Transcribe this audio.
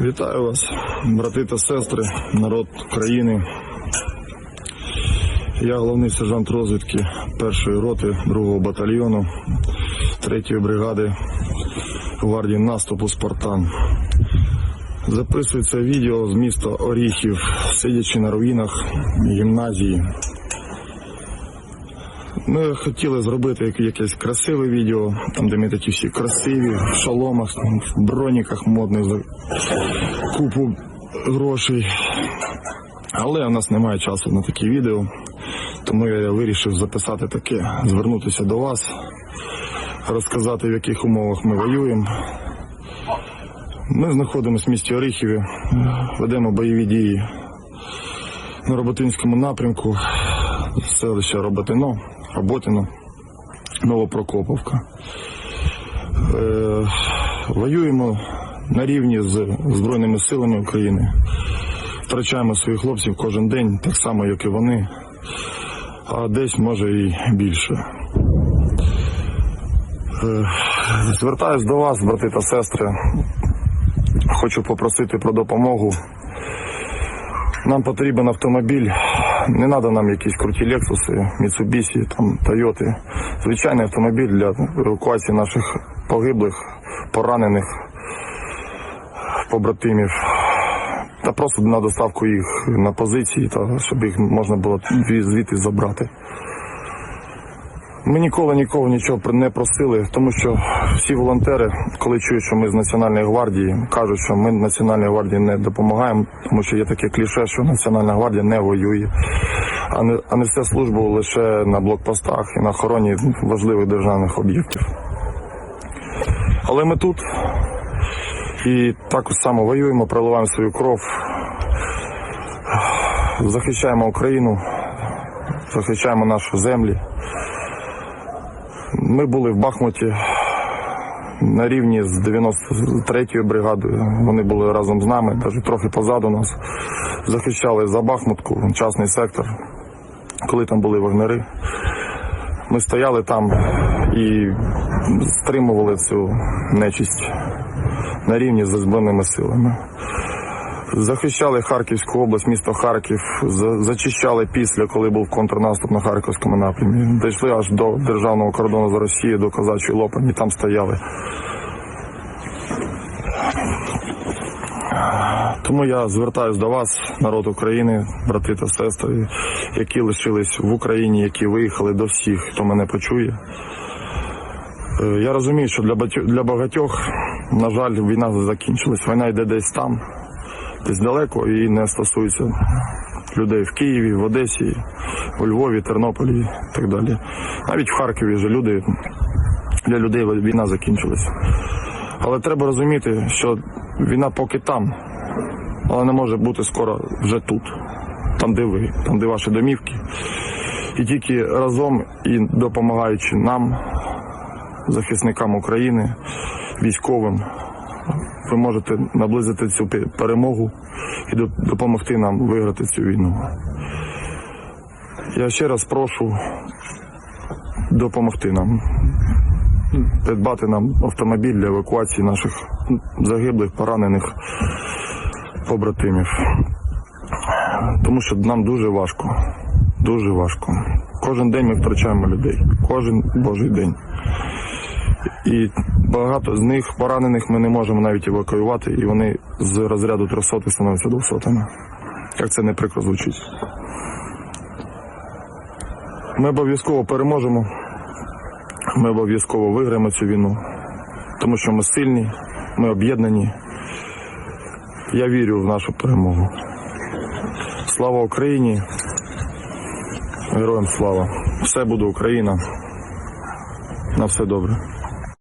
Вітаю вас, брати та сестри, народ країни. Я головний сержант розвідки першої роти 2-го батальйону 3-ї бригади гвардії наступу Спартан. Записую це відео з міста Оріхів, сидячи на руїнах гімназії. Ми хотіли зробити якесь красиве відео, там де ми такі всі красиві, в шоломах, в броніках модних за купу грошей. Але у нас немає часу на такі відео, тому я вирішив записати таке, звернутися до вас, розказати, в яких умовах ми воюємо. Ми знаходимося в місті Оріхіві, ведемо бойові дії на Роботинському напрямку, селище Роботино, Роботино, Новопрокоповка. Е, воюємо на рівні з Збройними силами України. Втрачаємо своїх хлопців кожен день, так само, як і вони, а десь може і більше. Е, Звертаюсь до вас, брати та сестри. Хочу попросити про допомогу. Нам потрібен автомобіль. Не треба нам якісь круті Лексуси, міцубісі, там, Тойоти. Звичайний автомобіль для евакуації наших погиблих, поранених побратимів. Та просто на доставку їх на позиції, та щоб їх можна було звідти забрати. Ми ніколи нікого нічого не просили, тому що всі волонтери, коли чують, що ми з Національної гвардії, кажуть, що ми Національній гвардії не допомагаємо, тому що є таке кліше, що Національна гвардія не воює, а не, а несе службу лише на блокпостах і на охороні важливих державних об'єктів. Але ми тут і також само воюємо, проливаємо свою кров, захищаємо Україну, захищаємо наші землі. Ми були в Бахмуті на рівні з 93-ю бригадою. Вони були разом з нами, навіть трохи позаду нас. Захищали за Бахмутку, частний сектор, коли там були вогнери. Ми стояли там і стримували цю нечисть на рівні з Збройними силами. Захищали Харківську область, місто Харків, зачищали після, коли був контрнаступ на Харківському напрямі. Дійшли аж до державного кордону з Росією, до Козачої Лопані, там стояли. Тому я звертаюсь до вас, народ України, брати та сестри, які лишились в Україні, які виїхали до всіх, хто мене почує. Е, Я розумію, що для багатьох, на жаль, війна закінчилась. Війна йде десь там, десь далеко і не стосується людей в Києві, в Одесі, у Львові, Тернополі і так далі. Навіть в Харкові вже люди для людей війна закінчилась. Але треба розуміти, що війна поки там, але не може бути скоро вже тут, там, де ви, там, де ваші домівки. І тільки разом і допомагаючи нам, захисникам України, військовим, ви можете наблизити цю перемогу і допомогти нам виграти цю війну. Я ще раз прошу допомогти нам, придбати нам автомобіль для евакуації наших загиблих, поранених побратимів. Тому що нам дуже важко. Дуже важко. Кожен день ми втрачаємо людей. Кожен божий день. І багато з них поранених ми не можемо навіть евакуювати, і вони з розряду 300 становляться 200. Як це не прикро звучить. Ми обов'язково переможемо. Ми обов'язково виграємо цю війну, тому що ми сильні, ми об'єднані. Я вірю в нашу перемогу. Слава Україні! Героям слава! Все буде Україна. На все добре.